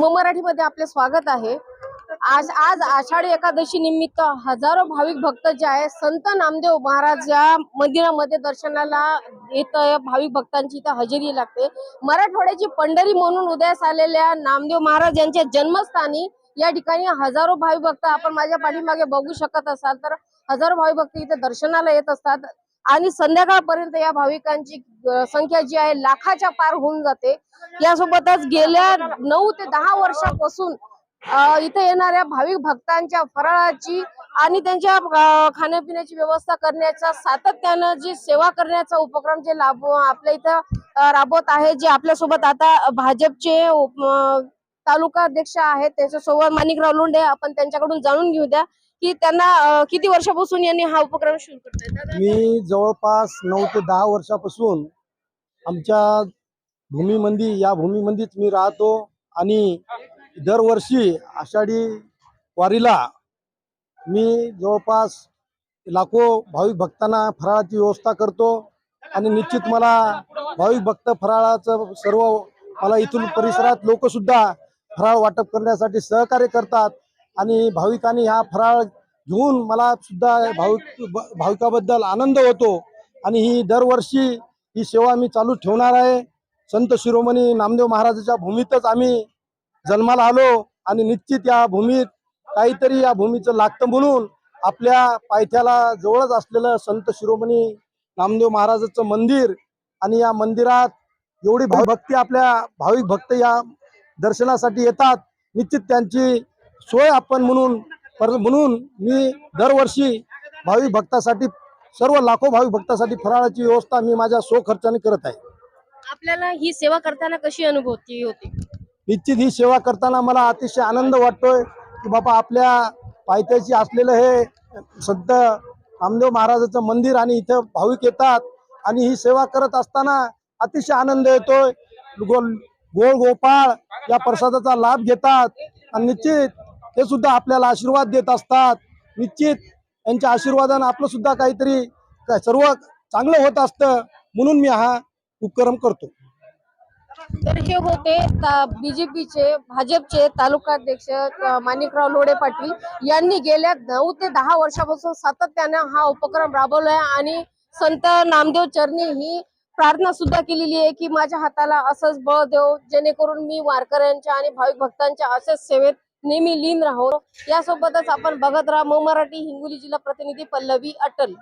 मध्ये आपले स्वागत आहे. आज आज आषाढी एकादशी निमित्त हजारो भाविक भक्त जे आहे संत नामदेव महाराज या मंदिरामध्ये दर्शनाला येत भाविक भक्तांची इथं हजेरी लागते. मराठवाड्याची पंढरी म्हणून उदयास आलेल्या नामदेव महाराज यांच्या जन्मस्थानी या ठिकाणी हजारो भाविक भक्त आपण माझ्या पाठीमागे बघू शकत असाल तर हजारो भाविक भक्त इथे दर्शनाला येत असतात. आणि संध्याकाळपर्यंत या भाविकांची संख्या जी आहे लाखाच्या पार होऊन जाते. यासोबतच गेल्या नऊ ते दहा वर्षापासून इथे येणाऱ्या भाविक भक्तांच्या फराळाची आणि त्यांच्या खाण्यापिण्याची व्यवस्था करण्याचा सातत्यानं जी सेवा करण्याचा उपक्रम जे लाभ आपल्या इथं राबवत आहे जे आपल्यासोबत आता भाजपचे तालुका अध्यक्ष आहेत त्याच्यासोबत माणिकराव लोंढे आपण त्यांच्याकडून जाणून घेऊ द्या की त्यांना किती वर्षापासून यांनी हा उपक्रम सुरू करतायत मी जवळपास नऊ ते दहा वर्षापासून आमच्या भूमीमंदी या भूमीमंदीच मी राहतो आणि दरवर्षी आषाढी वारीला मी जवळपास लाखो भाविक भक्तांना फराळाची व्यवस्था करतो आणि निश्चित मला भाविक भक्त फराळाचं सर्व मला इथून परिसरात लोकसुद्धा फराळ वाटप करण्यासाठी सहकार्य करतात आणि भाविकांनी हा फराळ घेऊन मला सुद्धा भाविक भाविकाबद्दल आनंद होतो आणि ही दरवर्षी ही सेवा मी चालू ठेवणार आहे. संत शिरोमणी नामदेव महाराजाच्या भूमीतच आम्ही जन्माला आलो आणि निश्चित या भूमीत काहीतरी या भूमीचं लागतं म्हणून आपल्या पायथ्याला जवळच असलेलं संत शिरोमणी नामदेव महाराजाचं मंदिर आणि या मंदिरात एवढी भाव भक्ती आपल्या भाविक भक्त या दर्शनासाठी येतात. निश्चित त्यांची सोय आपण म्हणून पर म्हणून मी दरवर्षी भाविक भक्तासाठी सर्व लाखो भाविक भक्तासाठी फराळाची व्यवस्था मी माझ्या स्व खर्चाने करत आहे. आपल्याला ही सेवा करताना कशी अनुभूती होती? निश्चित ही सेवा करताना मला अतिशय आनंद वाटतोय की बाबा आपल्या पायथ्याशी असलेलं हे संत नामदेव महाराजाचं मंदिर आणि इथं भाविक येतात आणि ही सेवा करत असताना अतिशय आनंद येतोय. गोल गोळ गोपाळ या प्रसादाचा लाभ घेतात आणि निश्चित ते सुद्धा आपल्याला आशीर्वाद देत असतात. निश्चित यांच्या आशीर्वादानं आपलं सुद्धा काहीतरी काय सर्व चांगलं होत असतं म्हणून मी हा उपक्रम करतो. तर हे होते बीजेपीचे भाजपचे तालुकाध्यक्ष अ, माणिकराव लोडे पाटील यांनी गेल्या नऊ ते दहा वर्षापासून सातत्यानं हा उपक्रम राबवलाय आणि संत नामदेव चरणी ही प्रार्थना सुद्धा केलेली आहे की माझ्या हाताला असंच बळ देव जेणेकरून मी वारकऱ्यांच्या आणि भाविक भक्तांच्या असेच सेवेत नेहमी लीन राहो. यासोबतच आपण बघत राहा मराठी हिंगोली जिल्हा प्रतिनिधी पल्लवी अटल.